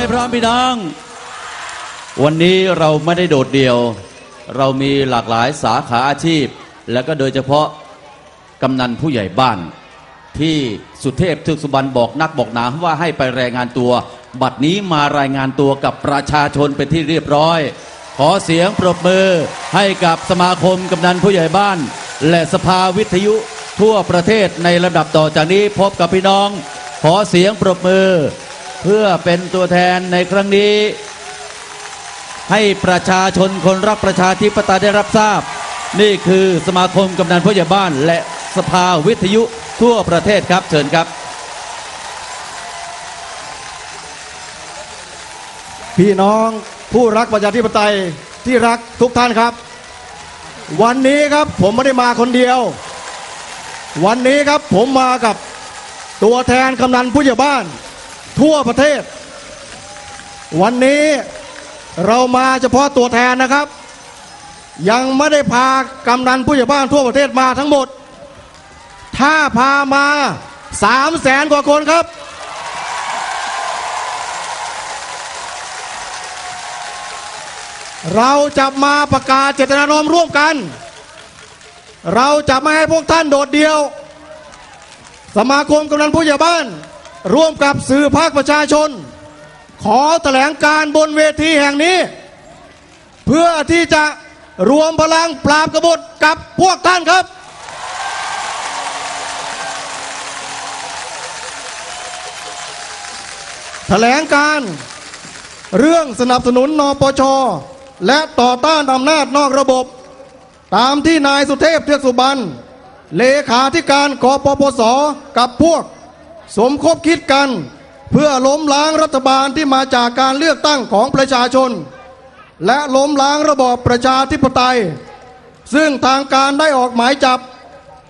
ไม่พร้อมพี่น้อง วันนี้เราไม่ได้โดดเดี่ยว เรามีหลากหลายสาขาอาชีพ และก็โดยเฉพาะกำนันผู้ใหญ่บ้าน ที่สุเทพทึกสุบรรณบอกนักบอกหนาว่าให้ไปรายงานตัว บัดนี้มารายงานตัวกับประชาชนเป็นที่เรียบร้อย ขอเสียงปรบมือให้กับสมาคมกำนันผู้ใหญ่บ้าน และสภาวิทยุทั่วประเทศในระดับต่อจากนี้พบกับพี่น้อง ขอเสียงปรบมือ เพื่อเป็นตัวแทนในครั้งนี้ ให้ประชาชนคนรักประชาธิปไตยได้รับทราบ นี่คือสมาคมกำนันผู้ใหญ่บ้านและสภาวิทยุทั่วประเทศครับเชิญครับ พี่น้องผู้รักประชาธิปไตยที่รักทุกท่านครับ วันนี้ครับผมไม่ได้มาคนเดียว วันนี้ครับผมมากับตัวแทนกำนันผู้ใหญ่บ้าน ทั่วประเทศ วันนี้เรามาเฉพาะตัวแทนนะครับ ยังไม่ได้พากำนันผู้ใหญ่บ้านทั่วประเทศมาทั้งหมด ถ้าพามาสามแสนกว่าคนครับ เราจะมาประกาศเจตนารมณ์ร่วมกัน เราจะไม่ให้พวกท่านโดดเดี่ยว สมาคมกำนันผู้ใหญ่บ้าน ร่วมกับสื่อภาคประชาชน ขอแถลงการบนเวทีแห่งนี้ เพื่อที่จะรวมพลังปราบกบฏกับพวกท่านครับ แถลงการเรื่องสนับสนุนนปช และต่อต้านอำนาจนอกระบบ ตามที่นายสุเทพเทือกสุบรรณเลขาธิการกปปสกับพวก สมคบคิดกัน เพื่อล้มล้างรัฐบาลที่มาจากการเลือกตั้งของประชาชน และล้มล้างระบอบประชาธิปไตย ซึ่งทางการได้ออกหมายจับ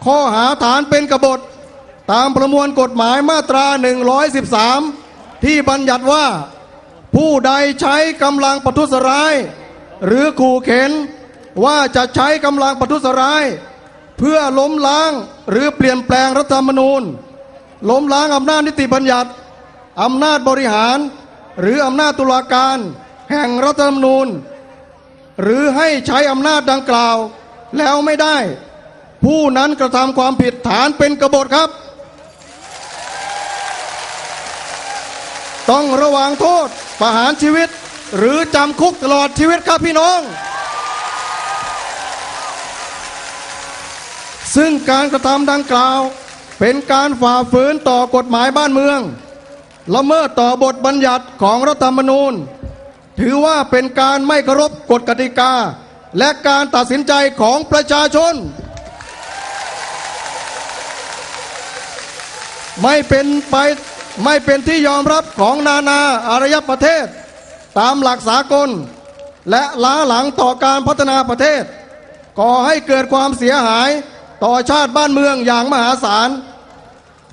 ข้อหาฐานเป็นกบฏ ตามประมวลกฎหมายมาตรา 113 ที่บัญญัติว่า ผู้ใดใช้กำลังประทุษร้าย หรือขู่เข็นว่าจะใช้กำลังประทุษร้าย เพื่อล้มล้างหรือเปลี่ยนแปลงรัฐธรรมนูญ ล้มล้างอำนาจนิติบัญญัติอำนาจบริหาร หรืออำนาจตุลาการ แห่งรัฐธรรมนูญ หรือให้ใช้อำนาจดังกล่าว แล้วไม่ได้ ผู้นั้นกระทำความผิดฐานเป็นกบฏครับ ต้องระวังโทษประหารชีวิต หรือจำคุกตลอดชีวิตครับพี่น้อง ซึ่งการกระทำดังกล่าว เป็นการฝ่าฝืนต่อกฎหมายบ้านเมือง ละเมิดต่อบทบัญญัติของรัฐธรรมนูญ ถือว่าเป็นการไม่เคารพกฎกติกา และการตัดสินใจของประชาชน ไม่เป็นไปไม่เป็นที่ยอมรับของนานาอารยประเทศ ตามหลักสากล และล้าหลังต่อการพัฒนาประเทศก่อให้เกิดความเสียหายต่อชาติบ้านเมืองอย่างมหาศาล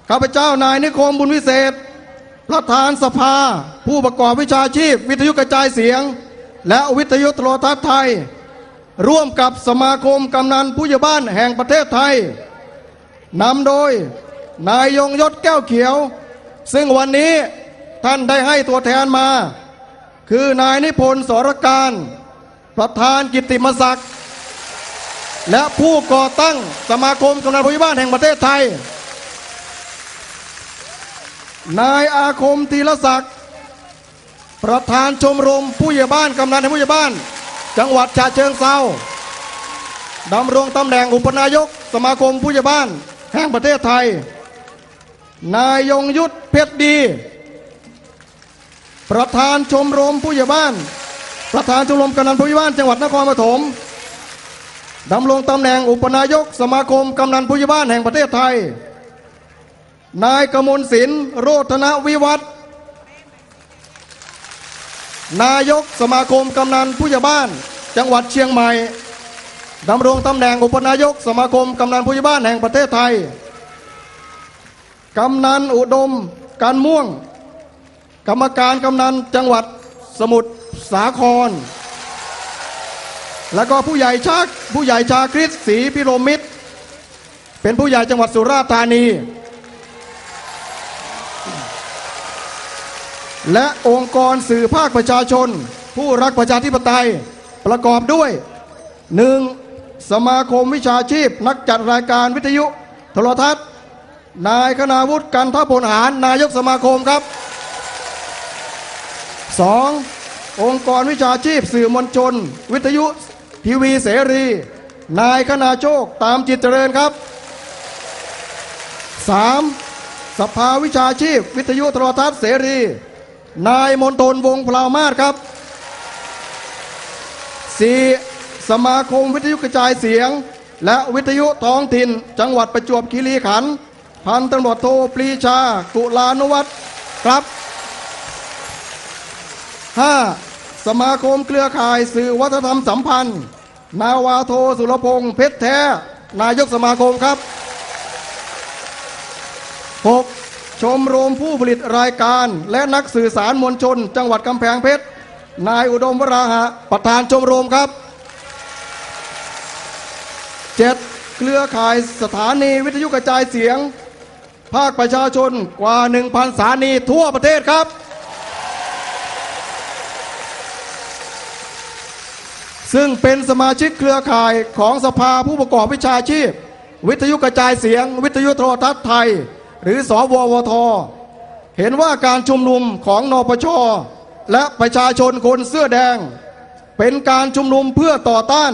ข้าพเจ้านายนิคมบุญวิเศษ ประธานสภา ผู้ประกอบวิชาชีพ วิทยุกระจายเสียง และวิทยุโทรทัศน์ไทย ร่วมกับสมาคมกำนันผู้ใหญ่บ้านแห่งประเทศไทยนำโดยนายยงยศแก้วเขียว ซึ่งวันนี้ท่านได้ให้ตัวแทนมา คือนายนิพนธ์สรการ ประธานกิตติมศักดิ์และผู้ก่อตั้งสมาคมกำนันผู้ใหญ่บ้านแห่งประเทศไทย นายอาคมธีรศักดิ์ประธานชมรมผู้ใหญ่บ้านกำนันผู้ใหญ่บ้าน จังหวัดฉะเชิงเทราดำรงตำแหน่งอุปนายกสมาคมผู้ใหญ่บ้าน แห่งประเทศไทย นายยงยุทธเพชรดี ประธานชมรมผู้ใหญ่บ้าน ประธานชมรมกำนันผู้ใหญ่บ้าน จังหวัดนครปฐมดำรงตำแหน่งอุปนายกสมาคมกำนันผู้ใหญ่บ้านแห่งประเทศไทย นายกมลศิลป์โรธนวิวัฒน์นายกสมาคมกำนันผู้ใหญ่บ้าน จังหวัดเชียงใหม่ดำรงตำแหน่งอุปนายกสมาคมกำนันผู้ใหญ่บ้านแห่งประเทศไทย กำนันอุดมการม่วง กรรมการกำนันจังหวัดสมุทรสาคร แล้วก็ผู้ใหญ่ชาผู้ใหญ่ชาคริสศรีพิรมิตร เป็นผู้ใหญ่จังหวัดสุราษฎร์ธานี และองค์กรสื่อภาคประชาชน ผู้รักประชาธิปไตยประกอบด้วย 1. สมาคมวิชาชีพ นักจัดรายการวิทยุ โทรทัศน์ นายคณาวุฒิกันทพลหาร นายกสมาคมครับ 2. องค์กรวิชาชีพสื่อมวลชน วิทยุทีวีเสรี นายคณาโชคตามจิตเจริญครับ 3. สภาวิชาชีพ วิทยุโทรทัศน์เสรี นายมนตนวงพลาวมาศครับ 4. สมาคมวิทยุกระจายเสียง และวิทยุท้องถิ่น จังหวัดประจวบคีรีขันธ์พันตำรวจโทปรีชา กุลานุวัตรครับ 5. สมาคมเครือข่ายสื่อวัฒนธรรมสัมพันธ์ นาวาโทสุรพงษ์เพชรแท้ นายกสมาคมครับ 6. ชมรมผู้ผลิตรายการ และนักสื่อสารมวลชน จังหวัดกำแพงเพชร นายอุดมวราหะ ประธานชมรมครับ 7. เครือข่ายสถานีวิทยุกระจายเสียง ภาคประชาชนกว่า 1,000 สถานีทั่วประเทศครับ ซึ่งเป็นสมาชิกเครือข่ายของสภาผู้ประกอบวิชาชีพ วิทยุกระจายเสียง วิทยุโทรทัศน์ไทย หรือสววท เห็นว่าการชุมนุมของนปชและประชาชนคนเสื้อแดง เป็นการชุมนุมเพื่อต่อต้าน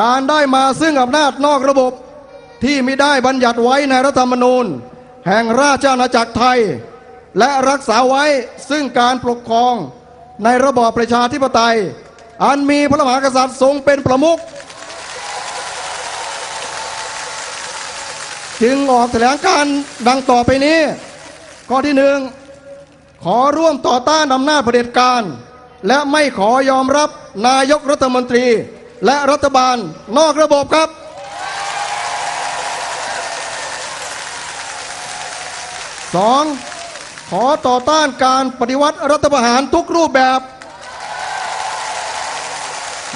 การได้มาซึ่งอำนาจนอกระบบที่ไม่ได้บัญญัติไว้ในรัฐธรรมนูญ แห่งราชอาณาจักรไทย และรักษาไว้ซึ่งการปกครองในระบอบประชาธิปไตย อันมีพระมหากษัตริย์ทรงเป็นประมุข จึงออกแถลงการดังต่อไปนี้ ข้อที่หนึ่งขอร่วมต่อต้านอำนาจเผด็จการ และไม่ขอยอมรับนายกรัฐมนตรี และรัฐบาลนอกระบบครับสองขอต่อต้านการปฏิวัติรัฐประหารทุกรูปแบบ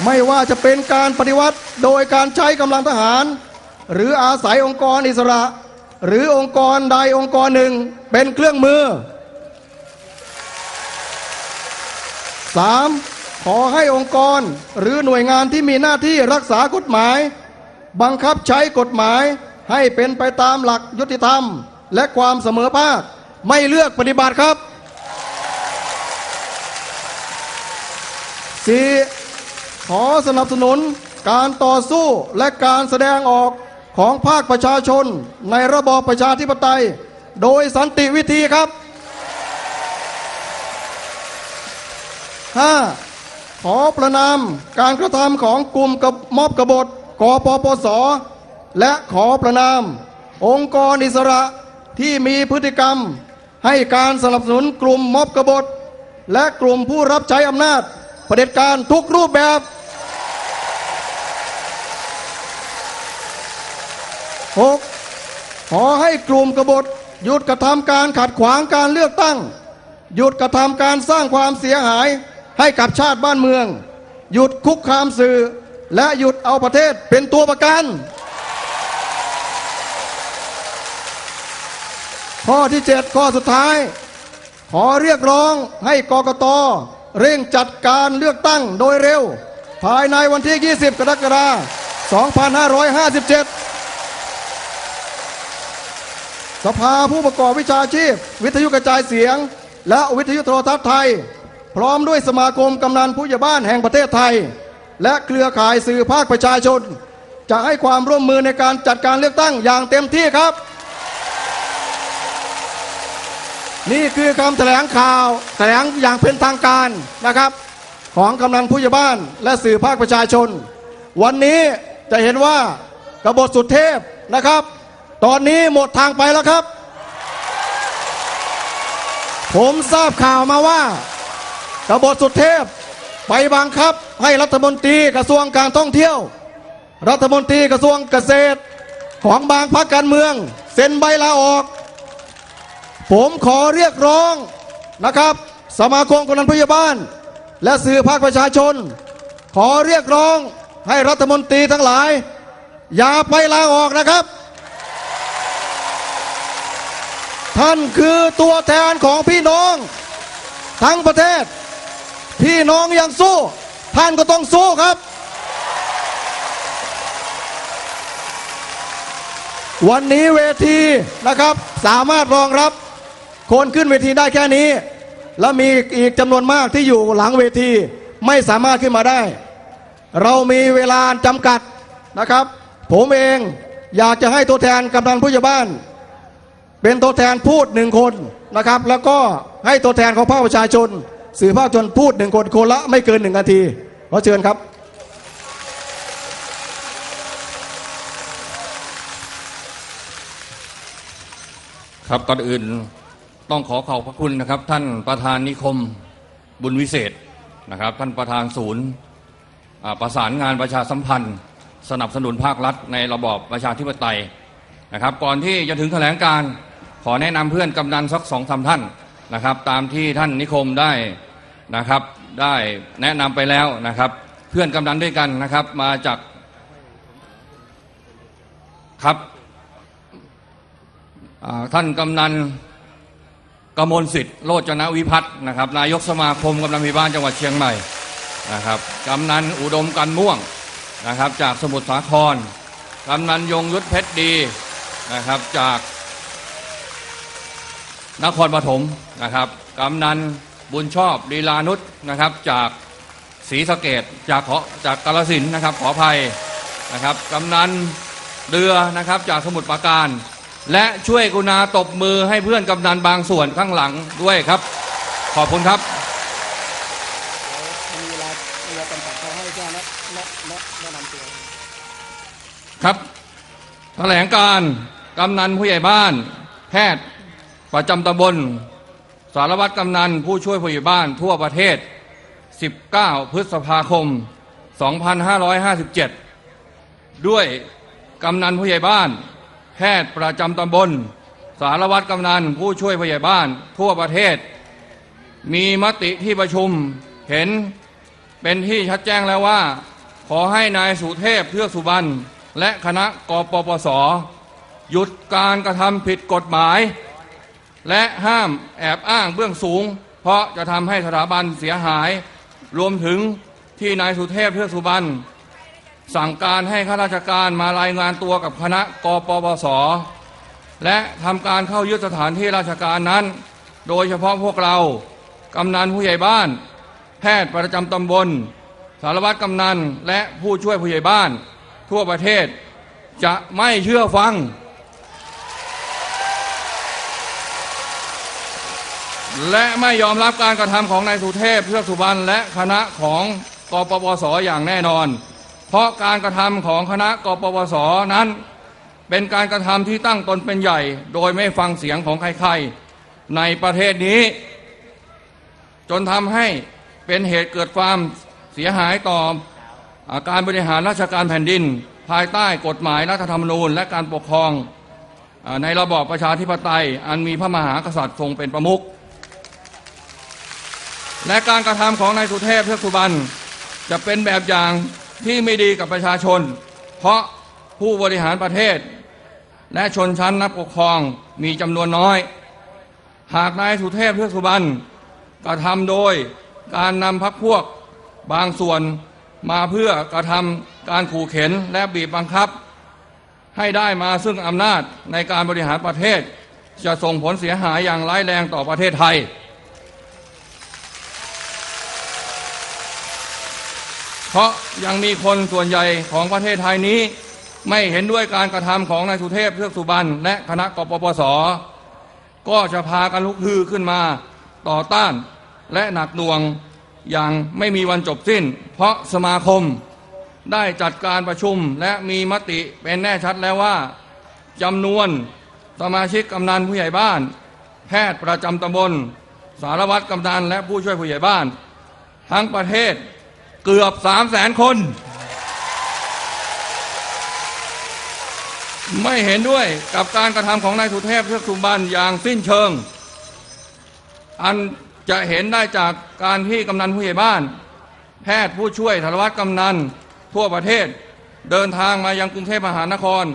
ไม่ว่าจะเป็นการปฏิวัติโดยการใช้กำลังทหาร หรืออาศัยองค์กรอิสระ หรือองค์กรใดองค์กรหนึ่งเป็นเครื่องมือ 3. ขอให้องค์กรหรือหน่วยงานที่มีหน้าที่รักษากฎหมาย บังคับใช้กฎหมายให้เป็นไปตามหลักยุติธรรม และความเสมอภาค ไม่เลือกปฏิบัติครับ 4. ขอสนับสนุนการต่อสู้และการแสดงออก ของภาคประชาชนในระบอบประชาธิปไตย โดยสันติวิธีครับ 5. ขอประนามการกระทำของกลุ่มกับมอบกบฏกปปส และขอประนาม องค์กรอิสระที่มีพฤติกรรม ให้การสนับสนุนกลุ่มมอบกบฏ และกลุ่มผู้รับใช้อำนาจเผด็จการทุกรูปแบบ 6. ขอให้กลุ่มกบฏหยุดกระทำการขัดขวางการเลือกตั้ง หยุดกระทำการสร้างความเสียหายให้กับชาติบ้านเมือง หยุดคุกคามสื่อ และหยุดเอาประเทศเป็นตัวประกัน ข้อที่ 7 ข้อสุดท้าย ขอเรียกร้องให้กกตเร่งจัดการเลือกตั้งโดยเร็ว ภายในวันที่ 20 กรกฎาคม 2557 สภาผู้ประกอบวิชาชีพ วิทยุกระจายเสียง และวิทยุโทรทัศน์ไทย พร้อมด้วยสมาคมกำนันผู้ใหญ่บ้านแห่งประเทศไทย และเครือข่ายสื่อภาคประชาชน จะให้ความร่วมมือในการจัดการเลือกตั้งอย่างเต็มที่ครับ นี่คือคำแถลงข่าวแถลงอย่างเป็นทางการนะครับ ของกำนันผู้ใหญ่บ้านและสื่อภาคประชาชน วันนี้จะเห็นว่ากบฏสุดเทพนะครับ ตอนนี้หมดทางไปแล้วครับ ผมทราบข่าวมาว่ากบฏสุดเทพ ไปบังคับให้รัฐมนตรีกระทรวงการท่องเที่ยว รัฐมนตรีกระทรวงเกษตร ของบางพรรคการเมือง เซ็นใบลาออก ผมขอเรียกร้องนะครับ สมาคมกำนันผู้ใหญ่บ้านและสื่อภาคประชาชน ขอเรียกร้องให้รัฐมนตรีทั้งหลาย อย่าไปลาออกนะครับ ท่านคือตัวแทนของพี่น้อง ทั้งประเทศ พี่น้องยังสู้ ท่านก็ต้องสู้ครับ วันนี้เวทีนะครับ สามารถรองรับ คนขึ้นเวทีได้แค่นี้ แล้วมีอีกจำนวนมากที่อยู่หลังเวที ไม่สามารถขึ้นมาได้ เรามีเวลาจำกัดนะครับ ผมเองอยากจะให้ตัวแทนกำนันผู้ใหญ่บ้าน เป็นตัวแทนพูดหนึ่งคนนะครับ แล้วก็ให้ตัวแทนของภาคประชาชน สื่อภาคชนพูดหนึ่งคนคนละไม่เกินหนึ่งนาทีขอเชิญครับครับก่อนอื่นต้องขอขอบพระคุณนะครับ ท่านประธานนิคมบุญวิเศษนะครับ ท่านประธานศูนย์ประสานงานประชาสัมพันธ์ สนับสนุนภาครัฐในระบอบประชาธิปไตยนะครับ ก่อนที่จะถึงแถลงการ อแนะนำเพื่อนกำนันสักสองสามท่านนะครับ ตามที่ท่านนิคมได้นะครับ ได้แนะนำไปแล้วนะครับ เพื่อนกำนันด้วยกันนะครับ มาจากครับท่านกำนันกมลสิทธิ์โรจนวิพัฒน์นะครับ นายกสมาคมกำนันหมู่บ้านจังหวัดเชียงใหม่นะครับกำนันอุดมกันม่วงนะครับ จากสมุทรสาครกำนันยงยุทธเพชรดีนะครับ จาก นครปฐมนะครับกำนันบุญชอบลีลานุษนะครับ จากศรีสะเกดจากขอจากกาลสินธุ์นะครับ ขออภัยนะครับกำนันเรือนะครับจากสมุทรปราการ และช่วยกรุณาตบมือให้เพื่อนกำนันบางส่วนข้างหลังด้วยครับ ขอบคุณครับมีเวลาเวลาจำกัดเขาให้แค่แนะแนะแนะนำตัวครับแถลงการกำนันผู้ใหญ่บ้าน แพทย์ ประจำตำบล สารวัตรกำนันผู้ช่วยผู้ใหญ่บ้านทั่วประเทศ 19 พฤษภาคม 2557 ด้วยกำนันผู้ใหญ่บ้าน แพทย์ประจำตำบล สารวัตรกำนันผู้ช่วยผู้ใหญ่บ้านทั่วประเทศ มีมติที่ประชุมเห็นเป็นที่ชัดแจ้งแล้วว่า ขอให้นายสุเทพเทือกสุบรรณและคณะกปปส หยุดการกระทำผิดกฎหมาย และห้ามแอบอ้างเบื้องสูง เพราะจะทำให้สถาบันเสียหาย รวมถึงที่นายสุเทพเทือกสุบรรณสั่งการให้ข้าราชการมารายงานตัวกับคณะกปปส และทำการเข้ายึดสถานที่ราชการนั้น โดยเฉพาะพวกเรา กำนันผู้ใหญ่บ้าน แพทย์ประจำตำบล สารวัตรกำนัน และผู้ช่วยผู้ใหญ่บ้าน ทั่วประเทศจะไม่เชื่อฟัง และไม่ยอมรับการกระทำของนายสุเทพเทือกสุบรรณและคณะของกปปสอย่างแน่นอน เพราะการกระทำของคณะกปปสนั้น เป็นการกระทำที่ตั้งตนเป็นใหญ่ โดยไม่ฟังเสียงของใครๆ ในประเทศนี้ จนทำให้เป็นเหตุเกิดความเสียหายต่ออการบริหารราชการแผ่นดิน ภายใต้กฎหมายรัฐธรรมนูญ และการปกครองอในระบอบประชาธิปไตย อันมีพระมหากษัตริย์ทรงเป็นประมุข และการกระทำของนายสุเทพเทือกสุบรรณจะเป็นแบบอย่างที่ไม่ดีกับประชาชน เพราะผู้บริหารประเทศ และชนชั้นนับปกครองมีจำนวนน้อย หากนายสุเทพเทือกสุบรรณกระทำโดยการนำพักพวกบางส่วนมาเพื่อกระทำการขู่เข็นและบีบบังคับ ให้ได้มาซึ่งอำนาจในการบริหารประเทศ จะส่งผลเสียหายอย่างร้ายแรงต่อประเทศไทย เพราะยังมีคนส่วนใหญ่ของประเทศไทยนี้ ไม่เห็นด้วยการกระทำของนายสุเทพเทือกสุบรรณและคณะกปปส ก็จะพากันลุกฮือขึ้นมาต่อต้านและหนักหน่วงอย่างไม่มีวันจบสิ้น เพราะสมาคมได้จัดการประชุมและมีมติเป็นแน่ชัดแล้วว่าจำนวนสมาชิกกำนันผู้ใหญ่บ้าน แพทย์ประจำตำบล สารวัตรกำนันและผู้ช่วยผู้ใหญ่บ้าน ทั้งประเทศ เกือบสามแสนคน ไม่เห็นด้วยกับการกระทำของนายสุเทพเทือกสุบรรณอย่างสิ้นเชิง อันจะเห็นได้จากการที่กำนันผู้ใหญ่บ้าน แพทย์ผู้ช่วยสารวัตรกำนันทั่วประเทศ เดินทางมายังกรุงเทพมหานคร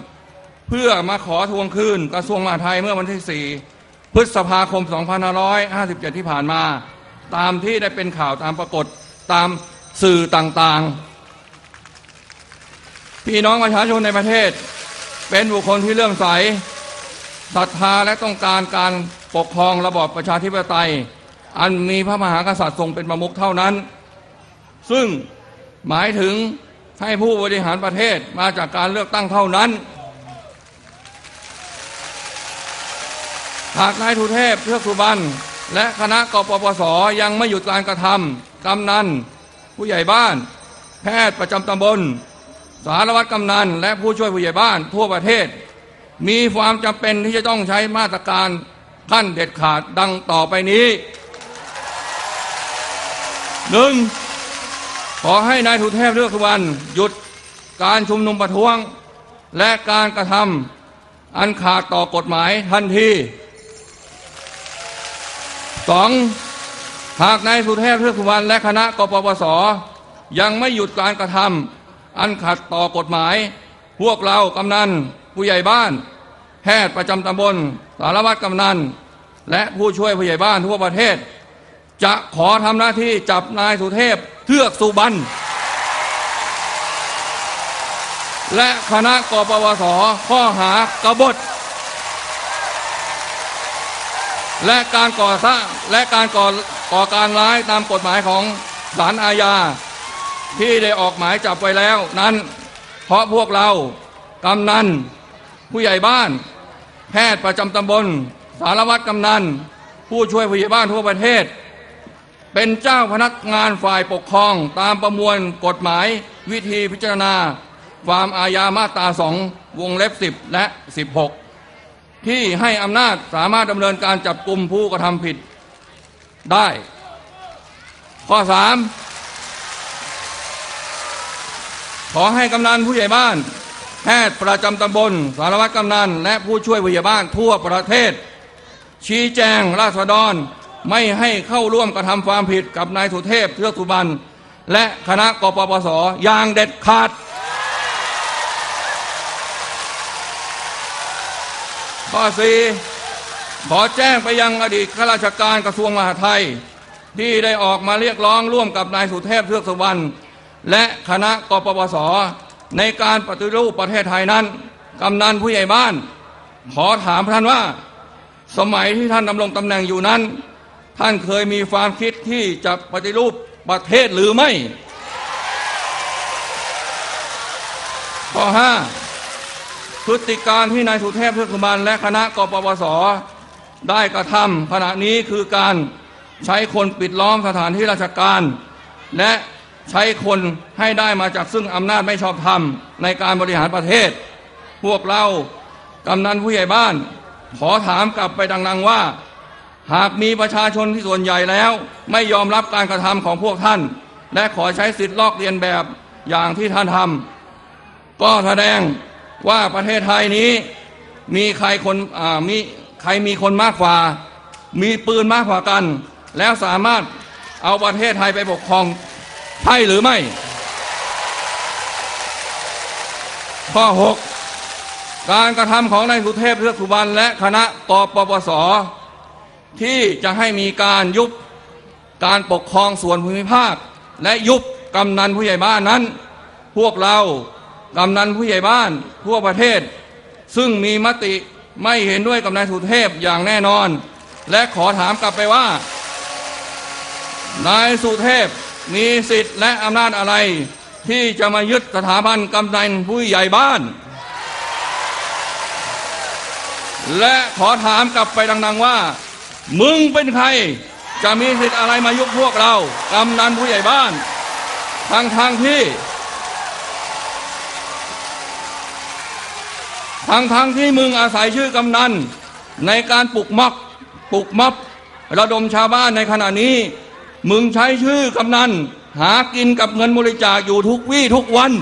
เพื่อมาขอทวงคืนกระทรวงมหาดไทยเมื่อวันที่ 4 พฤษภาคม 2557 ที่ผ่านมา ตามที่ได้เป็นข่าวตามปรากฏตาม สื่อต่างๆ พี่น้องประชาชนในประเทศ เป็นบุคคลที่เลื่อมใสศรัทธาและต้องการการปกครองระบอบประชาธิปไตย อันมีพระมหากษัตริย์ทรงเป็นประมุขเท่านั้น ซึ่งหมายถึงให้ผู้บริหารประเทศมาจากการเลือกตั้งเท่านั้น หากนายทุเทพเทือกสุบรรณและคณะกปปสยังไม่หยุดการกระทำกำนัน ผู้ใหญ่บ้าน แพทย์ประจำตำบล สารวัตรกำนัน และผู้ช่วยผู้ใหญ่บ้านทั่วประเทศ มีความจำเป็นที่จะต้องใช้มาตรการขั้นเด็ดขาดดังต่อไปนี้หนึ่งขอให้นายทุเทพเลือกสุวรรณหยุดการชุมนุมประท้วง และการกระทำอันขาดต่อกฎหมายทันทีสอง หากนายสุเทพเทือกสุวรรณและคณะกปปส ยังไม่หยุดการกระทำอันขัดต่อกฎหมาย พวกเรากำนัน ผู้ใหญ่บ้าน แพทย์ประจำตำบล สารวัตรกำนัน และผู้ช่วยผู้ใหญ่บ้านทั่วประเทศ จะขอทำหน้าที่จับนายสุเทพเทือกสุบรรณและคณะกปปสข้อหากบฏ และการก่อสร้างและการก่อก่อการร้ายตามกฎหมายของศาลอาญาที่ได้ออกหมายจับไว้แล้ว นั้นเพราะพวกเรากำนันผู้ใหญ่บ้าน แพทย์ประจำตำบล สารวัตรกำนัน ผู้ช่วยผู้ใหญ่บ้านทั่วประเทศ เป็นเจ้าพนักงานฝ่ายปกครองตามประมวลกฎหมายวิธีพิจารณา ความอาญามาตราสองวงเล็บ 10 และ 16 ที่ให้อำนาจสามารถดำเนินการจับกลุ่มผู้กระทำผิดได้ ข้อ 3 ขอให้กำนันผู้ใหญ่บ้าน แพทย์ประจำตำบล สารวัตรกำนัน และผู้ช่วยผู้ใหญ่บ้านทั่วประเทศ ชี้แจงราษฎรไม่ให้เข้าร่วมกระทำความผิดกับนายสุเทพเทือกสุบรรณและคณะกปปสอย่างเด็ดขาด ข้อ4ขอแจ้งไปยังอดีตข้าราชการกระทรวงมหาดไทย ที่ได้ออกมาเรียกร้องร่วมกับนายสุเทพเทือกสุวรรณและคณะกปปส ในการปฏิรูปประเทศไทยนั้น กำนันผู้ใหญ่บ้าน ขอถามท่านว่า สมัยที่ท่านดำรงตำแหน่งอยู่นั้น ท่านเคยมีความคิดที่จะปฏิรูปประเทศหรือไม่ข้อ5 พฤติการที่นายสุเทพเทือกสุบรรและคณะกปปส ได้กระทำขณะนี้คือการใช้คนปิดล้อมสถานที่ราชการ และใช้คนให้ได้มาจากซึ่งอำนาจไม่ชอบธรรมในการบริหารประเทศ พวกเรากำนันผู้ใหญ่บ้าน ขอถามกลับไปดังๆว่า หากมีประชาชนที่ส่วนใหญ่แล้ว ไม่ยอมรับการกระทำของพวกท่าน และขอใช้สิทธิ์ลอกเลียนแบบอย่างที่ท่านทำก็แสดง ว่าประเทศไทยนี้มีใครคนมีใครมีคนมากกว่า มีปืนมากกว่ากัน แล้วสามารถเอาประเทศไทยไปปกครองใช่หรือไม่ ข้อ 6 การกระทำของนายสุเทพเทือกสุบรรณและคณะกปปส ที่จะให้มีการยุบการปกครองส่วนภูมิภาค และยุบกำนันผู้ใหญ่บ้านนั้น พวกเรา กำนันผู้ใหญ่บ้านทั่วประเทศ ซึ่งมีมติไม่เห็นด้วยกับนายสุเทพอย่างแน่นอน และขอถามกลับไปว่า นายสุเทพมีสิทธิ์และอำนาจอะไร ที่จะมายึดสถาบันกำนันผู้ใหญ่บ้าน และขอถามกลับไปดัง ๆว่า มึงเป็นใครจะมีสิทธิ์อะไรมายุบพวกเรากำนันผู้ใหญ่บ้านทางทางที่ ทางทางที่มึงอาศัยชื่อกำนันในการปลุกมักปลุกมับระดมชาวบ้านในขณะนี้ มึงใช้ชื่อกำนันหากินกับเงินบริจาคอยู่ทุกวี่ทุกวัน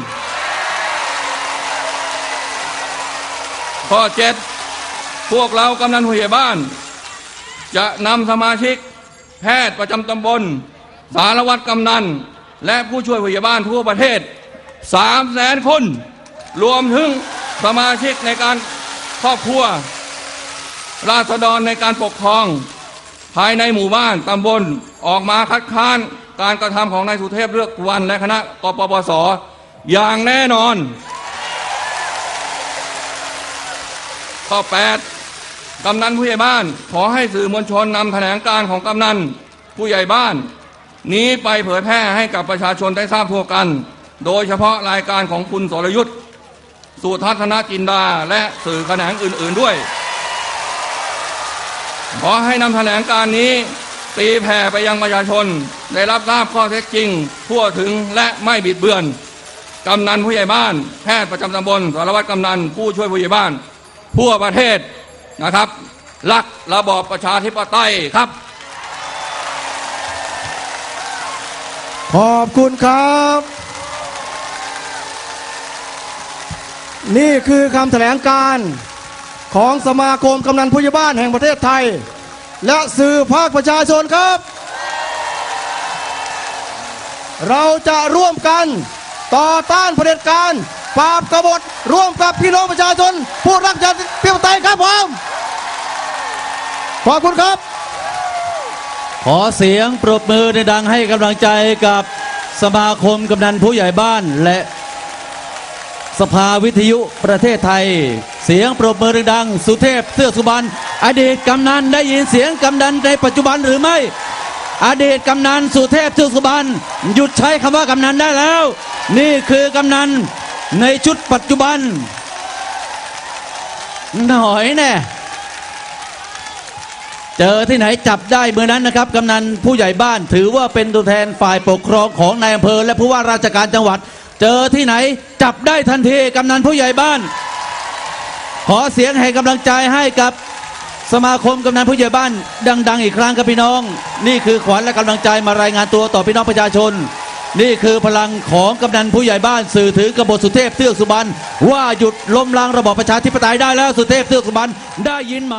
ข้อเจ็ดพวกเรากำนันผู้ใหญ่บ้าน จะนำสมาชิก แพทย์ประจำตำบล สารวัตรกำนัน และผู้ช่วยผู้ใหญ่บ้านทั่วประเทศสามแสนคน รวมถึง สมาชิกในการครอบครัว ราษฎรในการปกครอง ภายในหมู่บ้านตำบลออกมาคัดค้านการกระทำของนายสุเทพเลือกวรรณและคณะกปปสอย่างแน่นอน ข้อ 8 กำนันผู้ใหญ่บ้าน ขอให้สื่อมวลชนนำแถลงการของกำนันผู้ใหญ่บ้าน นี้ไปเผยแพร่ให้กับประชาชนได้ทราบทั่วกัน โดยเฉพาะรายการของคุณสรยุทธ์ สุทัศนจินดา และสื่อแขนงอื่น ๆด้วย ขอให้นำแถลงการนี้ตีแผ่ไปยังประชาชน ได้รับทราบข้อเท็จจริง ทั่วถึงและไม่บิดเบือน กำนันผู้ใหญ่บ้าน แพทย์ประจำตำบลสารวัตรกำนัน ผู้ช่วยผู้ใหญ่บ้านทั่วประเทศนะครับรักระบอบประชาธิปไตยครับ ขอบคุณครับ นี่คือคำแถลงการของสมาคมกำนันผู้ใหญ่บ้านแห่งประเทศไทย และสื่อภาคประชาชนครับ เราจะร่วมกันต่อต้านเผด็จการปราบกบฏร่วมกับพี่น้องประชาชน ผู้รักชาติปไตยครับผมขอบคุณครับ ขอเสียงปรบมือในดังให้กำลังใจกับสมาคมกำนันผู้ใหญ่บ้านและ สภาวิทยุประเทศไทย เสียงปรบมือดัง สุเทพเทือสุบรรณอดีตกำนันได้ยินเสียงกำนันในปัจจุบันหรือไม่ อดีตกำนันสุเทพเทือสุบรรณหยุดใช้คำว่ากำนันได้แล้ว นี่คือกำนันในชุดปัจจุบัน หน่อยแน่เจอที่ไหนจับได้เมื่อนั้นนะครับกำนันผู้ใหญ่บ้านถือว่าเป็นตัวแทนฝ่ายปกครองของนายอำเภอและผู้ว่าราชการจังหวัด เจอที่ไหนจับได้ทันทีกำนันผู้ใหญ่บ้าน ขอเสียงให้กำลังใจให้กับสมาคมกำนันผู้ใหญ่บ้าน ดัง ๆ อีกครั้งครับพี่น้อง นี่คือขวัญและกำลังใจมารายงานตัวต่อพี่น้องประชาชน นี่คือพลังของกำนันผู้ใหญ่บ้านสื่อถือกบฏสุเทพเทือกสุบรรณว่าหยุดล้มล้างระบอบประชาธิปไตยได้แล้วสุเทพเทือกสุบรรณได้ยินไหม